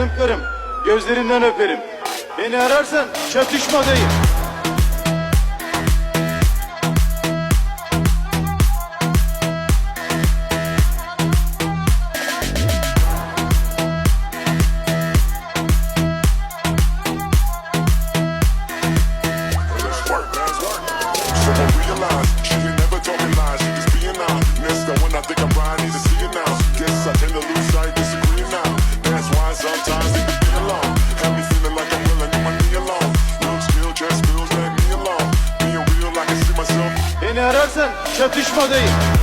canım karım, gözlerinden öperim. Beni ararsan çatışmadayım. Realize Beni ararsan çatışmadayım.